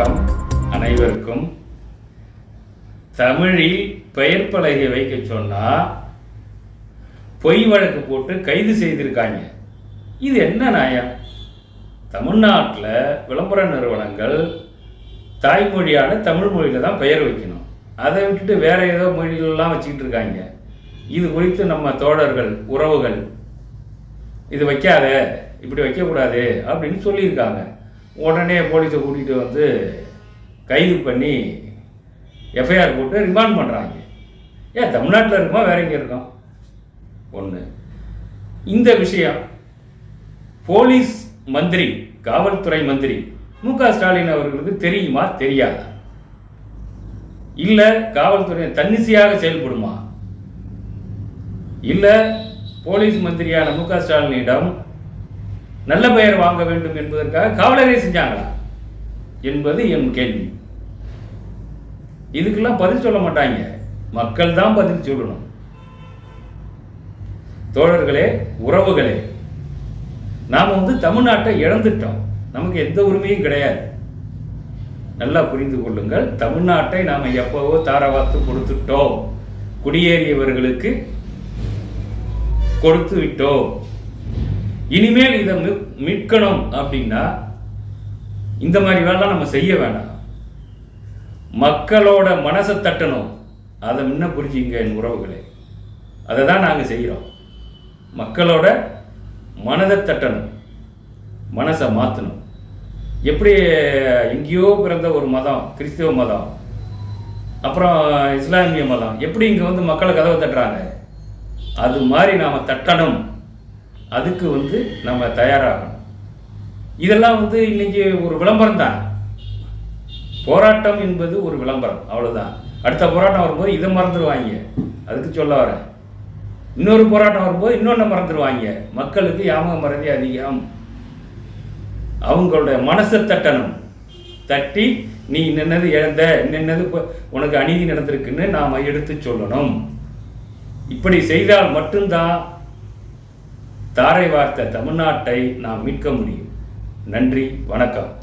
வணக்கம் அனைவருக்கும். தமிழில் பெயர் பலகை வைக்க சொன்னா பொய் வழக்கு போட்டு கைது செய்திருக்காங்க. இது என்ன நியாயம்? தமிழ்நாட்டில் விளம்பர நிறுவனங்கள் தாய்மொழியான தமிழ் மொழியில் தான் பெயர் வைக்கணும். அதை விட்டுட்டு வேற ஏதோ மொழிகள்லாம் வச்சுக்கிட்டு இருக்காங்க. இது குறித்து நம்ம தோழர்கள் உறவுகள் இது வைக்காத இப்படி வைக்கக்கூடாது அப்படின்னு சொல்லியிருக்காங்க. உடனே போலீஸை கூட்டிகிட்டு வந்து கைது பண்ணி எஃப்ஐஆர் போட்டு ரிமாண்ட் பண்ணுறாங்க ஏன் தமிழ்நாட்டில் இருக்குமா? வேற எங்கே இருக்கோம்? ஒன்று இந்த விஷயம் போலீஸ் மந்திரி காவல்துறை மந்திரி மு க ஸ்டாலின் அவர்களுக்கு தெரியுமா? தெரியாதா? இல்லை காவல்துறை தன்னிச்சையாக செயல்படுமா? இல்லை போலீஸ் மந்திரியான மு க ஸ்டாலினிடம் நல்ல பெயர் வாங்க வேண்டும் என்பதற்காக காவலரே செஞ்சாங்களா? என்பது என் கேள்வி. இதுக்கெல்லாம் பதில் சொல்ல மாட்டாங்க. மக்கள் தான் பதில் சொல்லணும். தோழர்களே உறவுகளே நாம் வந்து தமிழ்நாட்டை இழந்துட்டோம். நமக்கு எந்த உரிமையும் கிடையாது. நல்லா புரிந்து கொள்ளுங்கள். தமிழ்நாட்டை நாம் எப்பவோ தாரவாத்து கொடுத்துட்டோம். குடியேறியவர்களுக்கு கொடுத்து விட்டோம். இனிமேல் இதை மீட்கணும் அப்படின்னா இந்த மாதிரி வேலைலாம் நம்ம செய்ய வேண்டாம் மக்களோட மனசை தட்டணும். அதை முன்ன புரிஞ்சுங்க என் உறவுகளே. அதை தான் நாங்கள் செய்கிறோம் மக்களோட மனதை தட்டணும். மனசை மாற்றணும் எப்படி எங்கேயோ பிறந்த ஒரு மதம் கிறிஸ்தவ மதம் அப்புறம் இஸ்லாமிய மதம் எப்படி இங்கே வந்து மக்களை கதவை தட்டுறாங்க? அது மாதிரி நாம் தட்டணும். அதுக்கு வந்து நம்ம தயாராகணும். இதெல்லாம் வந்து இன்னைக்கு ஒரு விளம்பரம் தான். போராட்டம் என்பது ஒரு விளம்பரம் அவ்வளோதான் அடுத்த போராட்டம் வரும்போது இதை மறந்துடுவாங்க அதுக்கு சொல்ல வரேன் இன்னொரு போராட்டம் வரும்போது இன்னொன்று மறந்துடுவாங்க மக்களுக்கு யாமக மறதி அதிகம். அவங்களுடைய மனசை தட்டணும். தட்டி நீ என்னென்னது இழந்த என்னென்னது இப்போ உனக்கு அநீதி நடந்திருக்குன்னு நாம் எடுத்து சொல்லணும். இப்படி செய்தால் மட்டும்தான் தாரை வார்த்த தமிழ்நாட்டை நாம் மீட்க முடியும். நன்றி வணக்கம்.